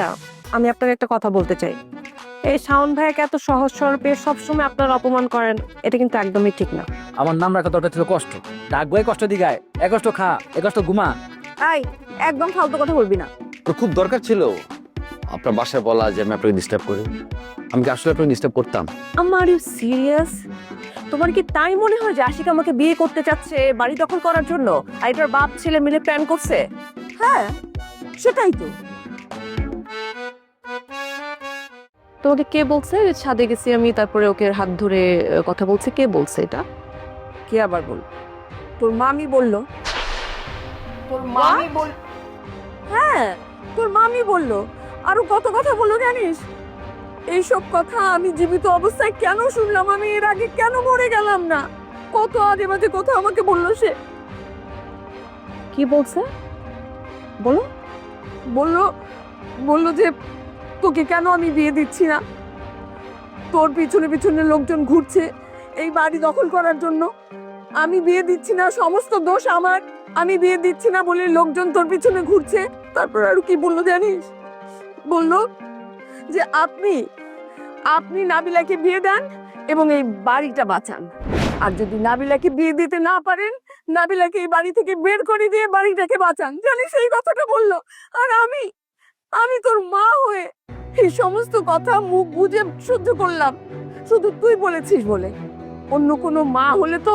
ভাইয়া আমি আপনাকে একটা কথা বলতে চাই। এই শাওন ভাইয়াকে এত সহজ সরল পেয়ে সবসময় আপনারা অপমান করেন এটা কিন্তু একদমই ঠিক না। আমার নাম রাখা দরকার ছিল কষ্ট। ডাকবো এই কষ্ট দিগায় এ কষ্ট খা এ কষ্ট ঘুমা। এই একদম ফালতু কথা বলবি না। তো খুব দরকার ছিল। আপনার বাসায় বলা যে আমি আপনাকে ডিস্টার্ব করি। আমি কি আসলে আপনাকে ডিস্টার্ব করতাম? আমার ইউ সিরিয়াস তোমার কি তাই মনে হয় যে আশিক আমাকে বিয়ে করতে চাচ্ছে বাড়ি দখল করার জন্য? আর এটার বাপ ছেলে মিলে প্ল্যান করছে? হ্যাঁ সেটাই তো। তোমাকে কে বলছে? ছাদে গেছি আমি তারপরে ওকে হাত ধরে কথা বলছে। কে বলছে এটা? কে আবার বল তোর মামি বলল। তোর মামি বল হ্যাঁ তোর মামি বলল। আরও কত কথা বলল জানিস? এইসব কথা আমি জীবিত অবস্থায় কেন শুনলাম? আমি এর আগে কেন মরে গেলাম না? কত আজে বাজে কথা আমাকে বলল সে। কি বলছে? বলো। বলল বলল যে তোকে কেন আমি বিয়ে দিচ্ছি না? তোর পিছনে পিছনে লোকজন ঘুরছে, এই বাড়ি দখল করার জন্য। আমি বিয়ে দিচ্ছি না, সমস্ত দোষ আমার। আমি বিয়ে দিচ্ছি না বলে লোকজন তোর পিছনে ঘুরছে। তারপর আর কি বলল জানিস? বলল যে আপনি আপনি নাবিলাকে বিয়ে দেন এবং এই বাড়িটা বাঁচান। আর যদি নাবিলাকে বিয়ে দিতে না পারেন, নাবিলাকে এই বাড়ি থেকে বের করে দিয়ে বাড়িটাকে বাঁচান। জানিস এই কথাটা বলল। আর আমি আমি তোর মা হয়ে এই সমস্ত কথা মুখ বুঝে সহ্য করলাম। শুধু তুই বলেছিস বলে। অন্য কোনো মা হলে তো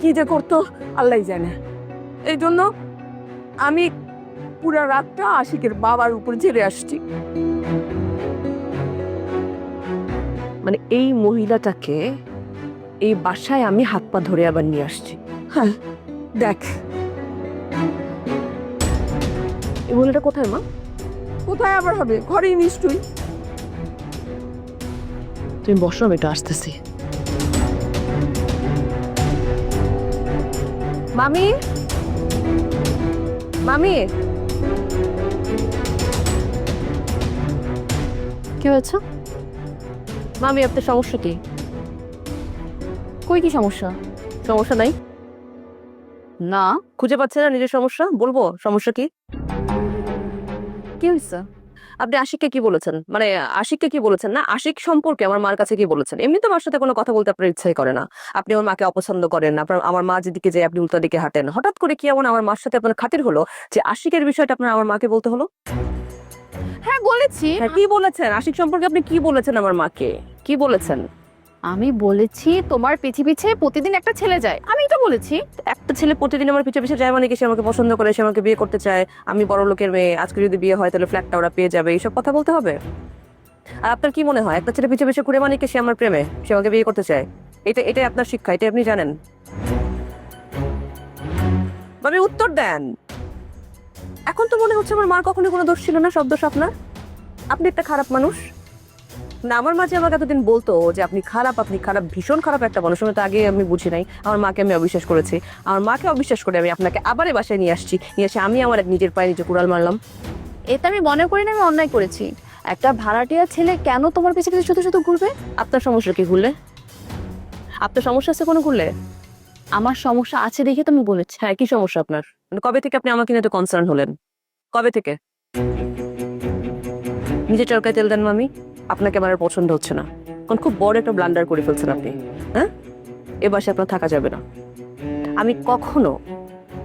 কি যে করতো আল্লাহ জানে। এই জন্য আমি পুরা রাতটা আশিকের বাবার উপর ছেড়ে আসছি। মানে এই মহিলাটাকে এই বাসায় আমি হাত পা ধরে আবার নিয়ে আসছি। হ্যাঁ দেখ। এই মহিলাটা কোথায় মা? কোথায় আবার হবে? ঘরেই নিশ্চয়ই। তুমি বসো আমি একটু আসতেছি। মামি? মামি? কি হয়েছে? মামি আপনার সমস্যা কি? কই কি সমস্যা? সমস্যা নাই? না। খুঁজে পাচ্ছে না নিজের সমস্যা? বলব সমস্যা কি? কি হয়েছে আপনি আশিককে কি বলেছেন? মানে আশিককে কি বলেছেন? না আশিক সম্পর্কে আমার মার কাছে কি বলেছেন? এমনি তো আমার সাথে কোনো কথা বলতে আপনার ইচ্ছাই করে না। আপনি আমার মাকে অপছন্দ করেন আপনার আমার মা যেদিকে যে আপনি উল্টা দিকে হাঁটেন। হঠাৎ করে কি এমন আমার মার সাথে আপনার খাতির হলো যে আশিকের বিষয়টা আপনার আমার মাকে বলতে হলো? হ্যাঁ বলেছি। হ্যাঁ কি বলেছেন? আশিক সম্পর্কে আপনি কি বলেছেন আমার মাকে? কি বলেছেন? আমি বলেছি তোমার পিছে পিছে প্রতিদিন একটা ছেলে যায়। আমি তো বলেছি। একটা ছেলে প্রতিদিন আমার পিছে পিছে যায় মানে কি? সে আমাকে পছন্দ করে, সে আমাকে বিয়ে করতে চায়। আমি বড় লোকের মেয়ে, আজকে যদি বিয়ে হয় তাহলে ফ্ল্যাটটা ওরা পেয়ে যাবে। এইসব কথা বলতে হবে? আর আপনার কি মনে হয়? একটা ছেলে পিছে পিছে ঘুরে মানে কি সে আমার প্রেমে? সে আমাকে বিয়ে করতে চায়। এটা এটাই আপনার শিক্ষা, এটা আপনি জানেন? মানে উত্তর দেন। এখন তো মনে হচ্ছে আমার মার কখনো কোনো দোষ ছিল না, সব দোষ আপনার। আপনি একটা খারাপ মানুষ। না আমার মাঝে আমাকে এতদিন বলতো যে আপনি খারাপ আপনি খারাপ ভীষণ খারাপ একটা মানুষ। আমি তো আগে আমি বুঝি নাই। আমার মাকে আমি অবিশ্বাস করেছি। আমার মাকে অবিশ্বাস করে আমি আপনাকে আবার বাসায় নিয়ে আসছি। নিয়ে এসে আমি আমার নিজের পায়ে নিজে কুড়াল মারলাম। এটা আমি মনে করি না আমি অন্যায় করেছি। একটা ভাড়াটিয়া ছেলে কেন তোমার পিছে পিছে শুধু শুধু ঘুরবে? আপনার সমস্যা কি ঘুরলে? আপনার সমস্যা আছে কোনো ঘুরলে? আমার সমস্যা আছে দেখে তুমি বলেছি। হ্যাঁ কি সমস্যা আপনার? মানে কবে থেকে আপনি আমাকে নিয়ে এত কনসার্ন হলেন? কবে থেকে? নিজে চরকায় তেল দেন মামি। আপনাকে আমার আর পছন্দ হচ্ছে না। কারণ খুব বড় একটা ব্লান্ডার করে ফেলছেন আপনি। হ্যাঁ? এ বাসায় আপনার থাকা যাবে না। আমি কখনো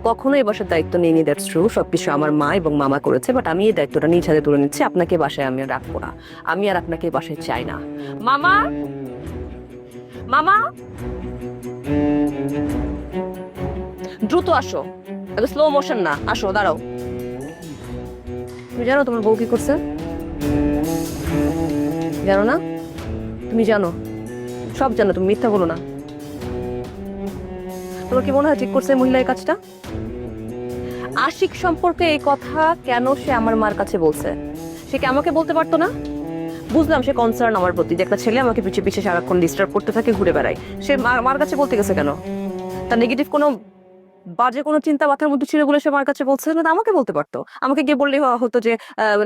কখনো এ বাসার দায়িত্ব নিয়ে নি দ্যাটস ট্রু সবকিছু আমার মা এবং মামা করেছে বাট আমি এই দায়িত্বটা নিজ হাতে তুলে নিচ্ছি, আপনাকে বাসায় আমি আর রাখব না। আমি আর আপনাকে বাসায় চাই না। মামা! মামা! দ্রুত আসো। স্লো মোশন না। আসো, দাঁড়াও। তুমি জানো তোমার বউ কি করছে? জানো না? তুমি জানো, সব জানো, তুমি মিথ্যা বলো না। তোমার কি মনে হয় ঠিক করছে মহিলা এই কাজটা? আশিক সম্পর্কে এই কথা কেন সে আমার মার কাছে বলছে? সে কি আমাকে বলতে পারতো না? বুঝলাম সে কনসার্ন আমার প্রতি, যে একটা ছেলে আমাকে পিছিয়ে পিছিয়ে সারাক্ষণ ডিস্টার্ব করতে থাকে, ঘুরে বেড়ায়। সে মার কাছে বলতে গেছে কেন? তার নেগেটিভ কোনো বাজে কোনো চিন্তা মাথার মধ্যে ছিল বলে সে মার কাছে বলছে, না আমাকে বলতে পারতো। আমাকে গিয়ে বললেই হতো যে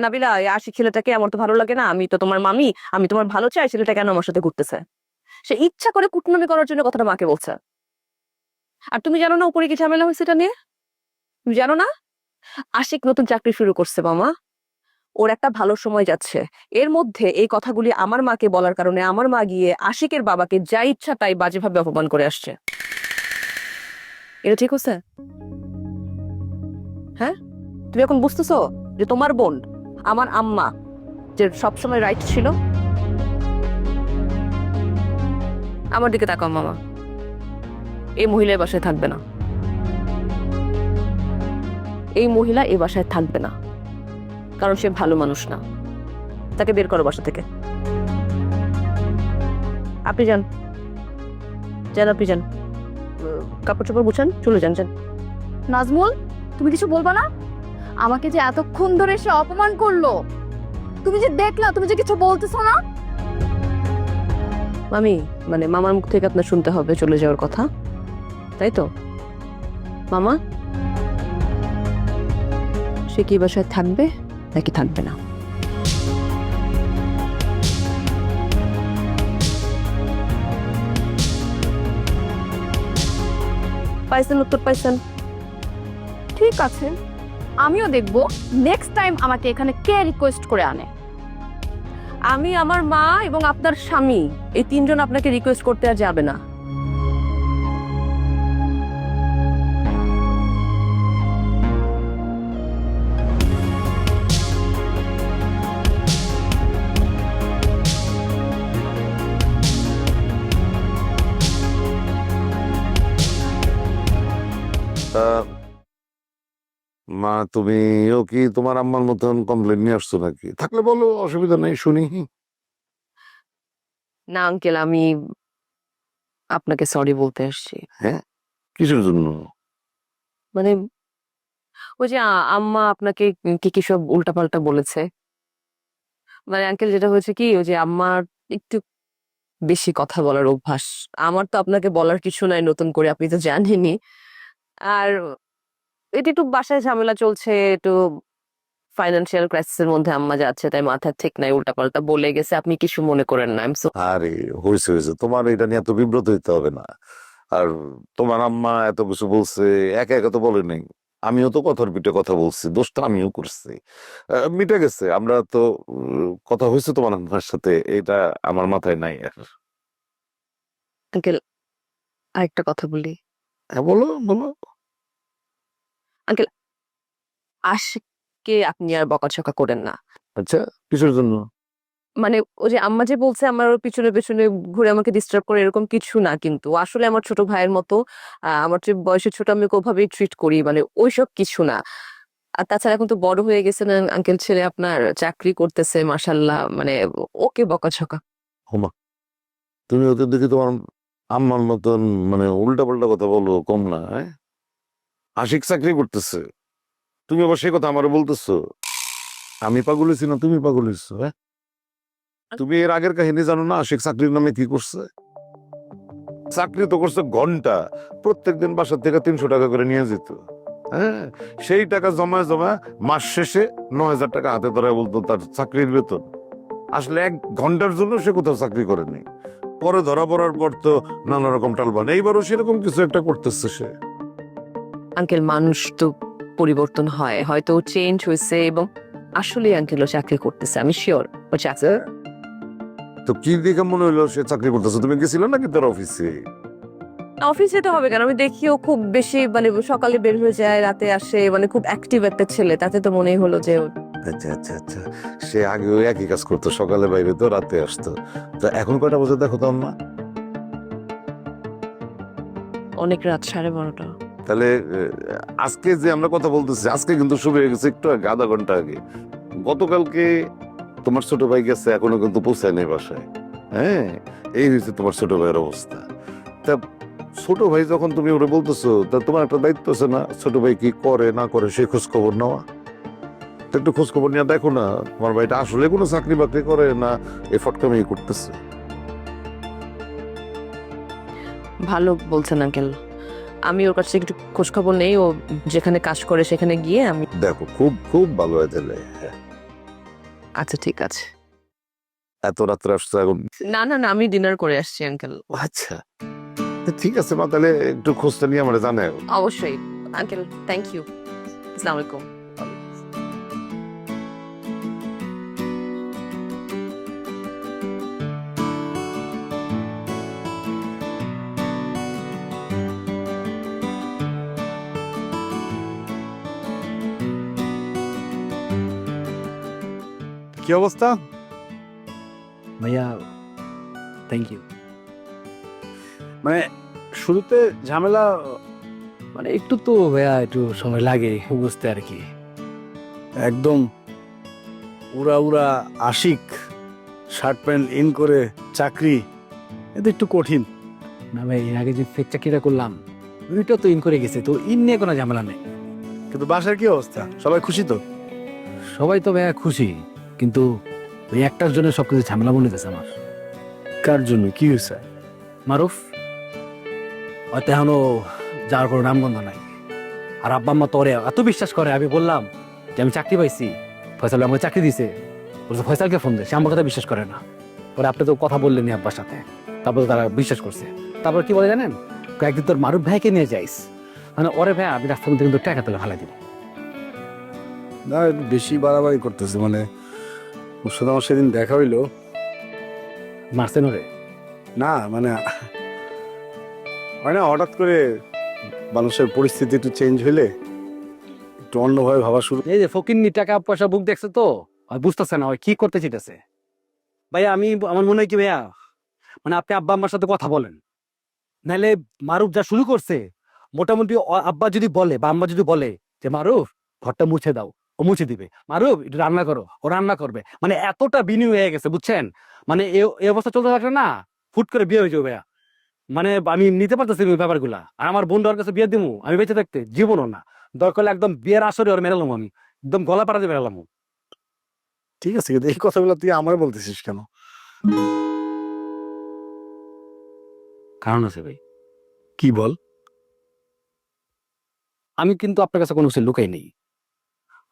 নাবিলা আশিক ছেলেটাকে আমার তো ভালো লাগে না, আমি তো তোমার মামি, আমি তোমার ভালো চাই, ছেলেটা কেন আমার সাথে ঘুরতেছে? সে ইচ্ছা করে কুটনামি করার জন্য কথাটা মাকে বলছে। আর তুমি জানো না উপরে কি ঝামেলা হয়েছে এটা নিয়ে? তুমি জানো না? আশিক নতুন চাকরি শুরু করছে, মামা। ওর একটা ভালো সময় যাচ্ছে। এর মধ্যে এই কথাগুলি আমার মাকে বলার কারণে আমার মা গিয়ে আশিকের বাবাকে যা ইচ্ছা তাই বাজেভাবে অপমান করে আসছে। এটা ঠিক হচ্ছে? হ্যাঁ? তুমি এখন বুঝতেছো যে তোমার বোন, আমার আম্মা, যে সবসময় রাইট ছিল? আমার দিকে তাকাও, মামা। এই মহিলা এ বাসায় থাকবে না। এই মহিলা এ বাসায় থাকবে না। কারণ সে ভালো মানুষ না। তাকে বের করো বাসা থেকে। আপনি যান। যান, আপনি যান। কাপড় চোপড় বুঝান চলে যান যান। নাজমুল তুমি কিছু বলবা না? আমাকে যে এতক্ষণ ধরে সে অপমান করল তুমি যে দেখলা তুমি যে কিছু বলতেছো না? মামি মানে মামার মুখ থেকে আপনার শুনতে হবে চলে যাওয়ার কথা। তাই তো? মামা? সে কি বাসায় থাকবে নাকি থাকবে না? পাইছেন উত্তর পাইছেন? ঠিক আছে আমিও দেখব। নেক্সট টাইম আমাকে এখানে কে রিকোয়েস্ট করে আনে? আমি আমার মা এবং আপনার স্বামী এই তিনজন আপনাকে রিকোয়েস্ট করতে আর যাবে না। মা তুমিও কি তোমার আম্মার মতন কমপ্লেন নিয়ে আসছো নাকি? থাকলে বলো অসুবিধা নেই শুনি। না আঙ্কেল আমি আপনাকে সরি বলতে আসছি। হ্যাঁ? কিসের জন্য? মানে ওই যে আম্মা আপনাকে কি কি সব উল্টাপাল্টা বলেছে? মানে আঙ্কেল যেটা হয়েছে কি ওই যে আম্মার একটু বেশি কথা বলার অভ্যাস। আমার তো আপনাকে বলার কিছু নাই নতুন করে আপনি তো জানেনই। আর এটা একটু বাসায় ঝামেলা চলছে একটু ফাইন্যান্সিয়াল ক্রাইসিসের মধ্যে আম্মা যাচ্ছে তাই মাথায় ঠিক নাই উল্টাপাল্টা বলে গেছে। আপনি কিছু মনে করেন না আই আরে হয়েছে হয়েছে তোমার এটা নিয়ে এত বিব্রত হইতে হবে না। আর তোমার আম্মা এত কিছু বলছে একা একা তো বলে নেই। আমিও তো কথার পিঠে কথা বলছি দোষটা আমিও করছি। মিটে গেছে। আমরা তো কথা হয়েছে তোমার আম্মার সাথে এটা আমার মাথায় নাই আর। আঙ্কেল আরেকটা কথা বলি। হ্যাঁ বলো বলো। আশিককে আপনি আর বকাঝকা করেন না। আচ্ছা কিসের জন্য? মানে ওই যে আম্মা যে বলছে আমার ওর পিছনে পেছনে ঘুরে আমাকে ডিস্টার্ব করে এরকম কিছু না কিন্তু। আসলে আমার ছোট ভাইয়ের মতো আহ, আমার যে বয়সে ছোট আমি ওকে ওভাবেই ট্রিট করি মানে ওইসব কিছু না। আর তাছাড়া এখন তো বড় হয়ে গেছে না আঙ্কেল ছেলে আপনার চাকরি করতেছে মাসাল্লাহ মানে ওকে বকাঝকা। তুমি ওদের দেখি তোমার আম্মার মতন মানে উল্টা পাল্টা কথা বলো কম না হ্যাঁ? আশিক চাকরি করতেছে। তুমি আবার সে কথা আমারও বলতেছো। আমি পাগল হয়েছি না তুমি পাগল হয়েছো হ্যাঁ? তুমি এর আগের কাহিনী জানো না আশিক চাকরির নামে কি করছে? চাকরি তো করছে ঘণ্টা প্রত্যেকদিন বাসার থেকে তিনশো টাকা করে নিয়ে যেত হ্যাঁ? সেই টাকা জমায় জমায় মাস শেষে নয় হাজার টাকা হাতে ধরায় বলতো তার চাকরির বেতন। আসলে এক ঘণ্টার জন্য সে কোথাও চাকরি করেনি। পরে ধরা পড়ার পর তো নানা রকম টালবান। এইবারও সেরকম কিছু একটা করতেছে সে। আঙ্কেল মানুষ তো পরিবর্তন হয়। হয়তো চেঞ্জ হয়েছে এবং আসলে আঙ্কেল ও চাকরি করতেছে আমি শিওর ও চাকরি তো কি দেখে মনে হলো সে চাকরি করতেছে? তুমি গেছিলে নাকি তার অফিসে অফিসে তো হবে কেন? আমি দেখি ও খুব বেশি মানে সকালে বের হয়ে যায় রাতে আসে মানে খুব অ্যাক্টিভ একটা ছেলে। তাতে তো মনেই হলো যে আচ্ছা আচ্ছা আচ্ছা। সে আগেও একই কাজ করতো সকালে বাইরে তো রাতে আসতো। তো এখন কয়টা বছর দেখো তো আম্মা? অনেক রাত সাড়ে বারোটা। তাহলে আজকে যে আমরা কথা বলতেছি, আজকে কিন্তু শুরু হয়ে গেছে একটু আগে, আধা ঘণ্টা আগে। গতকালকে তোমার ছোট ভাই গেছে, এখনও কিন্তু পৌঁছায় নেই বাসায়। হ্যাঁ এই হয়েছে তোমার ছোট ভাইয়ের অবস্থা। তা ছোট ভাই যখন তুমি ওরে বলতেছো, তা তোমার একটা দায়িত্ব আছে না? ছোট ভাই কি করে, না করে, সে খোঁজ খবর নেওয়া? তো একটু খোঁজ খবর নিয়ে দেখো না, তোমার ভাইটা আসলে কোনো চাকরি বাকরি করে না এ ফটকামি করতেছে? ভালো বলছেন আঙ্কেল। আমি ওর কাছে একটু খোঁজ খবর নেই ও যেখানে কাজ করে সেখানে গিয়ে আমি দেখো খুব খুব ভালো হয়ে। তাহলে আচ্ছা ঠিক আছে। এত রাত্রে আসতে এখন? না না না আমি ডিনার করে আসছি আঙ্কেল আচ্ছা। তা ঠিক আছে মা তাহলে একটু খোঁজটা নিয়ে আমার জানে অবশ্যই। আঙ্কেল থ্যাংক ইউ আসসালামু আলাইকুম। কি অবস্থা? ভাইয়া থ্যাংক ইউ মানে শুরুতে ঝামেলা মানে একটু তো ভাইয়া একটু সময় লাগে বুঝতে আর কি। একদম উড়া উড়া আশিক শার্ট প্যান্ট ইন করে চাকরি এটা একটু কঠিন। না ভাই এর আগে যে ফেক চাকরিটা করলাম ওইটা তো ইন করে গেছে তো ইন নিয়ে কোনো ঝামেলা নেই। কিন্তু বাসার কি অবস্থা? সবাই খুশি তো? সবাই তো ভাইয়া খুশি। কিন্তু ওই একটার জন্য সবকিছু ঝামেলা মনে হতেছে আমার। কার জন্য? কি হয়েছে মারুফ? হয়তো এখনও যাওয়ার কোনো নামগন্ধ নাই। আর আব্বা আম্মা তোরে এত বিশ্বাস করে আমি বললাম যে আমি চাকরি পাইছি ফয়সাল আমাকে চাকরি দিছে। বলছে ফয়সালকে ফোন দে সে আমার কথা বিশ্বাস করে না। পরে আপনি তো কথা বললেনি আব্বার সাথে। তারপর তারা বিশ্বাস করছে। তারপর কি বলে জানেন? কয়েকদিন তোর মারুফ ভাইকে নিয়ে যাইস। মানে ওরে ভাই আমি রাস্তার মধ্যে কিন্তু টাকা তুলে ফেলাই দিব। না বেশি বাড়াবাড়ি করতেছে মানে ওর সাথে আমার সেদিন দেখা হইল। মারছেন ওরে? না মানে হয় না হঠাৎ করে মানুষের পরিস্থিতি একটু চেঞ্জ হইলে একটু অন্যভাবে ভাবা শুরু এই যে ফকিন্নি টাকা পয়সা বুক দেখছে তো? আর বুঝতেছে না ওই কি করতে চিতেছে ভাইয়া আমি আমার মনে হয় কি ভাইয়া মানে আপনি আব্বা আম্মার সাথে কথা বলেন। নাহলে মারুফ যা শুরু করছে মোটামুটি আব্বা যদি বলে বা আম্মা যদি বলে যে মারুফ ঘরটা মুছে দাও। ও মুছে দিবে। মারুফ একটু রান্না করো। ও রান্না করবে। মানে এতটা বিনিয়োগ হয়ে গেছে বুঝছেন? মানে এ- এই অবস্থা চলতে থাকলে না ফুট করে বিয়ে হয়ে যাবে ভাইয়া। মানে আমি নিতে পারতেছি ব্যাপারগুলা। আর আমার বোন কাছে বিয়ে দিমু আমি বেঁচে থাকতে জীবনও না। দরকার একদম বিয়ের আসরে ওর মেরালাম আমি। একদম গলা পাড়াতে বেরালাম ঠিক আছে এই কথাগুলো তুই আমার বলতেছিস কেন? কারণ আছে ভাই। কি বল? আমি কিন্তু আপনার কাছে কোনো কিছু লুকাই নেই।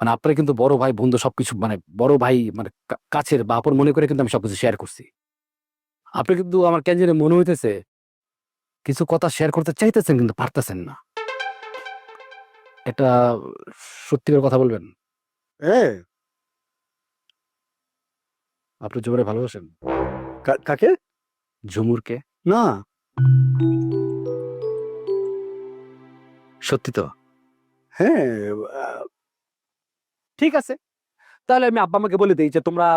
মানে আপনার কিন্তু বড় ভাই বন্ধু সবকিছু মানে বড় ভাই মানে কাছের বা আপন মনে করে কিন্তু আমি সবকিছু শেয়ার করছি। আপনি কিন্তু আমার কেন মনে হইতেছে কিছু কথা শেয়ার করতে চাইতেছেন কিন্তু পারতেছেন না। এটা সত্যিকার কথা বলবেন? আপনি জোরে ভালোবাসেন? কাকে? ঝুমুরকে? না। সত্যি তো? হ্যাঁ ঠিক আছে? তাহলে আমি আব্বা আমাকে বলে দিই যে তোমরা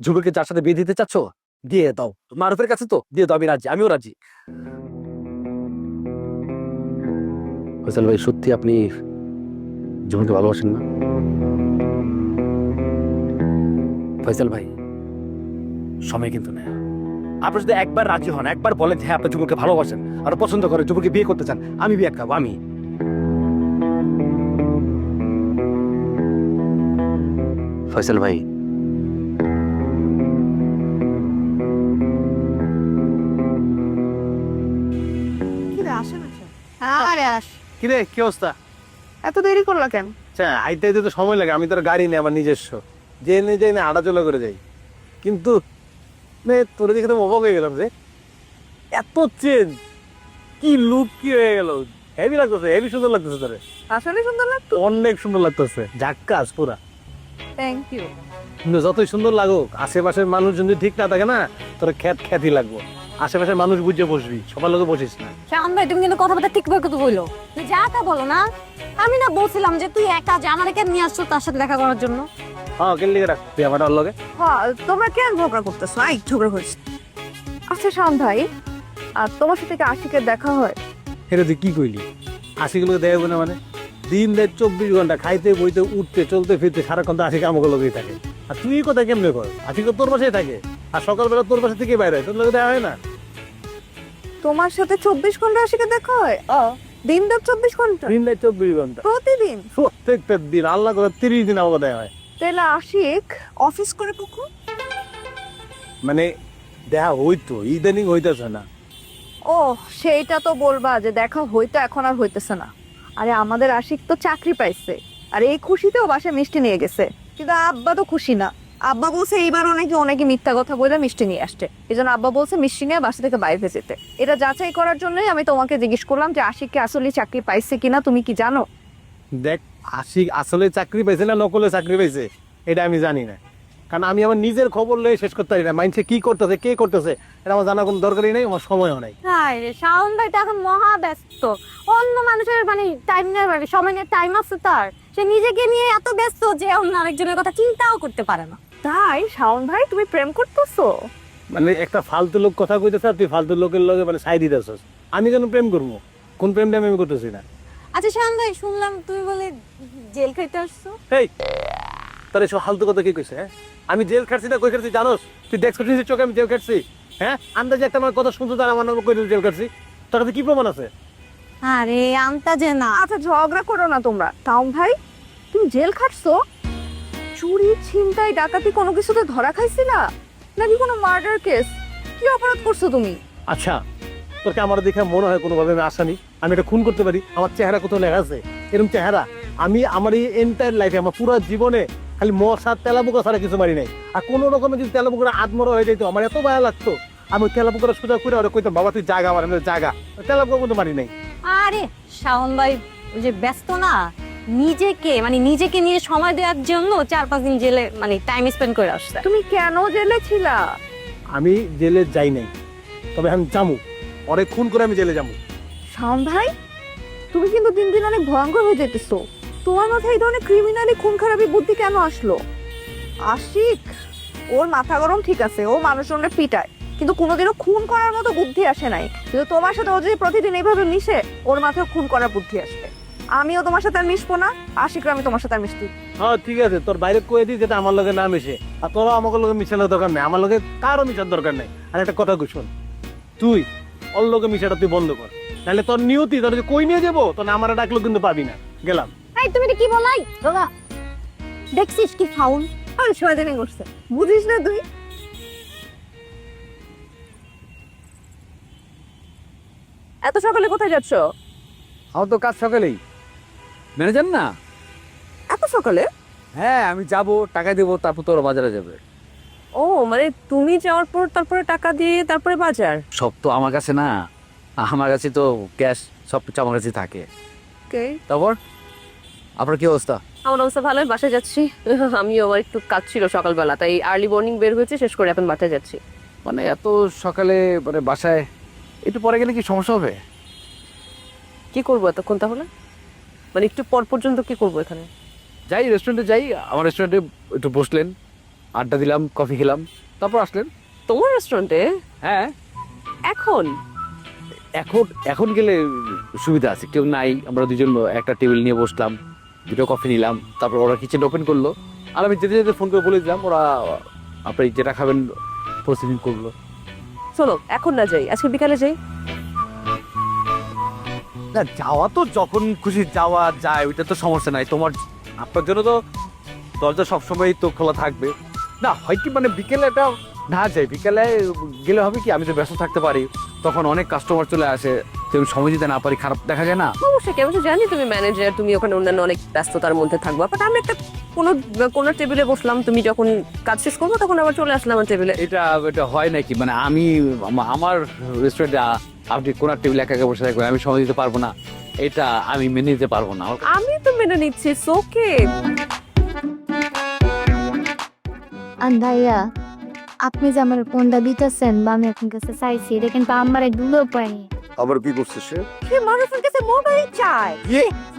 ঝুমুরকে যার সাথে বিয়ে দিতে চাচ্ছ দিয়ে দাও। মারুফের কাছে তো দিয়ে দাও আমি রাজি আমিও রাজি। ফয়সাল ভাই সত্যি আপনি ঝুমুরকে ভালোবাসেন না? ফয়সাল ভাই সময় কিন্তু নেই। আপনি যদি একবার রাজি হন একবার বলেন হ্যাঁ আপনি ঝুমুরকে ভালোবাসেন আর পছন্দ করেন ঝুমুরকে বিয়ে করতে চান আমি বিয়ে খাব আমি। ফয়সাল ভাই। আরে আস। কিরে কি অবস্থা? এত দেরি করলা কেন? আচ্ছা আইতে আইতে তো সময় লাগে আমি তো আর গাড়ি নেই আমার নিজস্ব। যে এনে যাই না হাঁটাচলা করে যাই। কিন্তু নে তোরে দেখে তো অবাক হয়ে গেলাম যে এত চেঞ্জ কি লুক কি হয়ে গেল? হেভি লাগতেছে হেভি সুন্দর লাগতেছে তোরে। আসলে সুন্দর লাগতো? অনেক সুন্দর লাগতেছে। ঝাক্কাস পুরা। থ্যাংক ইউ কিন্তু যতই সুন্দর লাগুক আশেপাশের মানুষ যদি ঠিক না থাকে না তোর খ্যাত খ্যাতি লাগবো। আশেপাশের মানুষ বুঝে বসবি সবার লোকে বসিস না। শ্যাম ভাই তুমি কিন্তু কথাবার্তা কথা বলল তুই যা তা বলো না আমি না বলছিলাম যে তুই একা জানারে কেন নিয়ে আসছো তার সাথে দেখা করার জন্য? হ্যাঁ কেন লিখে রাখ তুই আমার লগে। হ্যাঁ তোমরা কেন ঝগড়া করতেছো? আই ঝগড়া হয়েছে। আচ্ছা ভাই আর তোমার সাথে কি আশিকের দেখা হয়? এটা তুই কি কইলি? আশিগুলোকে দেখাবো না মানে? দিন রাত চব্বিশ ঘণ্টা খাইতে বইতে উঠতে চলতে ফিরতে সারাক্ষণ তো আশিক আমাকে লোকেই থাকে। আর তুই এই কথা কেমনে কর? আশিক তো তোর পাশেই থাকে। আর সকালবেলা তোর পাশে থেকে বাইরে হয় তোর লোকে দেখা হয় না? তোমার সাথে চব্বিশ ঘণ্টা আশিকে দেখা হয়? দিন রাত চব্বিশ ঘণ্টা? দিন রাত চব্বিশ ঘণ্টা। প্রতিদিন? প্রত্যেকটা দিন আল্লাহ করে তিরিশ দিন আমাকে দেওয়া হয়। তাহলে আশিক অফিস করে কখন মানে দেখা হইতো ইদানিং হইতেছে না। ও সেইটা তো বলবা যে দেখা হইতো এখন আর হইতেছে না। আরে আমাদের আশিক তো চাকরি পাইছে। আর এই খুশিতেও বাসায় মিষ্টি নিয়ে গেছে। কিন্তু আব্বা তো খুশি না। আব্বা বলছে এইবার অনেকে অনেকে মিথ্যা কথা বলে মিষ্টি নিয়ে আসছে। এই জন্য আব্বা বলছে মিষ্টি নিয়ে বাসা থেকে বাইরে যেতে। এটা যাচাই করার জন্যই আমি তোমাকে জিজ্ঞেস করলাম যে আশিককে আসলে চাকরি পাইছে কিনা, তুমি কি জানো? দেখ, আশিক আসলে চাকরি পাইছে না নকলে চাকরি পাইছে, এটা আমি জানি না। কারণ আমি আমার নিজের খবর লয়ে শেষ করতে পারি না। মাইন্ডসে কি করতেছে কে করতেছে এটা আমার জানার কোনো দরকারই নেই আমার সময়ও নাই। হাই রে শাওন ভাই তো এখন মহা ব্যস্ত। অন্য মানুষের মানে টাইম নেই মানে সময় নিয়ে টাইম আছে তার। সে নিজেকে নিয়ে এত ব্যস্ত যে অন্য আরেকজনের কথা চিন্তাও করতে পারে না। তাই শাওন ভাই তুমি প্রেম করতেছো? মানে একটা ফালতু লোক কথা কইতেছ আর তুই ফালতু লোকের লগে মানে সাই দিতেছস। আমি কেন প্রেম করব? কোন প্রেমটা আমি করতেছি না? আচ্ছা শাওন ভাই শুনলাম তুমি বলে জেল খাইতে আসছো। এই তার এসব ফালতু কথা কি কইছে হ্যাঁ? আমি জেল খাটছি না কই খাটছি জানোস? তুই দেখছিস নিজের চোখে আমি জেল খাটছি হ্যাঁ? আন্দাজে একটা আমার কথা শুনছো তার আমার নাম কই জেল খাটছি? তোর কাছে কি প্রমাণ আছে? আরে আমতা যে না। আচ্ছা ঝগড়া করো না তোমরা। তাও ভাই তুমি জেল খাটছো? চুরি ছিনতাই ডাকাতি কোনো কিছুতে ধরা খাইছিলা? নাকি কোনো মার্ডার কেস কি অপরাধ করছ তুমি? আচ্ছা তোর কি আমার দেখে মনে হয় কোনোভাবে আমি আসামি। আমি এটা খুন করতে পারি। আমার চেহারা কোথাও লেখা আছে। এরকম চেহারা। আমি আমার এই এন্টায়ার লাইফে আমার পুরো জীবনে খালি মশা তেলাপোকা ছাড়া কিছু মারি নাই। আর কোনো রকমের যদি তেলাপোকা আত্মরা হয়ে যেত আমার এত ভালো লাগতো। আমি তেলাপোকা সোজা করে ওরা কইতাম বাবা তুই জাগা আমার আমি জাগা। তেলাপোকা কিন্তু মারি নাই। আরে শাওন ভাই ওই যে ব্যস্ত না নিজেকে মানে নিজেকে নিয়ে সময় দেওয়ার জন্য চার পাঁচ দিন জেলে মানে টাইম স্পেন্ড করে আসছে। তুমি কেন জেলে ছিলা? আমি জেলে যাই নাই তবে আমি জামু অনেক খুন করে আমি জেলে যাব শাওন ভাই তুমি কিন্তু দিন দিন অনেক ভয়ঙ্কর হয়ে যেতেছো তোমার মাথায় এই ধরনের ক্রিমিনালি খুন খারাপি বুদ্ধি কেন আসলো? আশিক, ওর মাথা গরম ঠিক আছে, ও মানুষজনকে পিটায়, কিন্তু কোনোদিনও খুন করার মতো বুদ্ধি আসে নাই। কিন্তু তোমার সাথে ও যদি প্রতিদিন এইভাবে মিশে, ওর মাথায় খুন করার বুদ্ধি আসবে। আমিও তোমার সাথে মিশবো না, আশিকরা আমি তোমার সাথে আর মিশতে হ্যাঁ ঠিক আছে, তোর বাইরে কয়ে দিই যেটা আমার লগে না মিশে, আর তোরা আমাকে লগে মিশানোর দরকার নেই, আমার লগে কারও মিশার দরকার নেই। আর একটা কথা কই শোন, তুই ওর লগে মিশাটা তুই বন্ধ কর তাহলে তোর নিয়তি, তোর কই নিয়ে যাব, তোর আমার ডাকলো কিন্তু পাবি না। গেলাম। এই তুমি কি বলাই দাদা দেখছিস কি ফাউল শয়তানি করছে। বুঝিস না তুই? এত সকালে কোথায় যাচ্ছ? আমার তো কাজ সকালেই। ম্যানেজার না? এত সকালে? হ্যাঁ আমি যাব টাকা দেবো তারপর তোর বাজারে যাবে। ও মানে তুমি যাওয়ার পর তারপরে টাকা দিয়ে তারপরে বাজার? সব তো আমার কাছে না। আমার কাছে তো ক্যাশ সব কিছু আমার কাছে থাকে। ওকে তারপর? আপনার কি অবস্থা? আমার অবস্থা ভালো বাসায় যাচ্ছি। আমিও আমার একটু কাজ ছিল সকালবেলা তাই আর্লি মর্নিং বের হয়েছে শেষ করে এখন বাসায় যাচ্ছি। মানে এত সকালে মানে বাসায় একটু পরে গেলে কি সমস্যা হবে? কি করব এতক্ষণ তাহলে? মানে একটু পর পর্যন্ত কি করব এখানে? যাই রেস্টুরেন্টে যাই আমার রেস্টুরেন্টে একটু বসলেন আড্ডা দিলাম কফি খেলাম তারপর আসলেন। তোমার রেস্টুরেন্টে হ্যাঁ। এখন? এখন এখন গেলে সুবিধা আছে কেউ নাই আমরা দুজন একটা টেবিল নিয়ে বসলাম। দুটো কফি নিলাম তারপর ওরা কিচেন ওপেন করল। আর আমি যেতে যেতে ফোন করে বলে দিলাম ওরা আপনি যেটা খাবেন প্রসিডিং করল। চলো এখন না যাই আজকে বিকালে যাই। না যাওয়া তো যখন খুশি যাওয়া যায় ওইটা তো সমস্যা নাই। তোমার আপনার জন্য তো দরজা সবসময় তো খোলা থাকবে। না হয় কি মানে বিকেলে এটা না যাই বিকেলে গেলে হবে কি? আমি তো ব্যস্ত থাকতে পারি। তখন অনেক কাস্টমার চলে আসে তুমি সময় দিতে না পারি খারাপ দেখা যায় না? অবশ্যই কি আমি তো জানি তুমি ম্যানেজার তুমি ওখানে অন্যান্য অনেক ব্যস্ততার মধ্যে থাকবা। বাট আমি একটা কোনো কোনো টেবিলে বসলাম তুমি যখন কাজ শেষ করব তখন আবার চলে আসলাম আমার টেবিলে এটা এটা হয় নাকি? মানে আমি আমার রেস্টুরেন্টে আপনি কোন টেবিল একা একা বসে থাকবেন আমি সময় দিতে পারব না। এটা আমি মেনে নিতে পারব না। আমি তো মেনে নিচ্ছি ওকে আর ভাইয়া আপনি যে আমার ফোনটা দিতেছেন বা আমি আপনার কাছে চাইছি এটা কিন্তু আমার এক দুলো পাইনি আবার কি করছে সে? সে মানুষের কাছে মোবাইল চায়।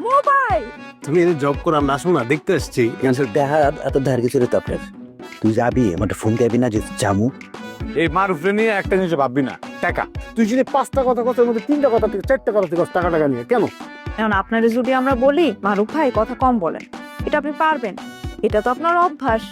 মোবাইল তুমি জব করার না শোনা দেখতে এসছি দেখা এত ধার কিছু রে তো আপনার। তুই যাবি আমার ফোন দিবি না যে জামু। এই মারুফরে নিয়ে একটা জিনিস ভাববি না টাকা। তুই যদি পাঁচটা কথা কথা মধ্যে তিনটা কথা থেকে চারটা কথা থেকে টাকা টাকা নিয়ে? কেন? এখন আপনার যদি আমরা বলি মারুফ ভাই কথা কম বলেন। এটা আপনি পারবেন। এটা তো আপনার অভ্যাস।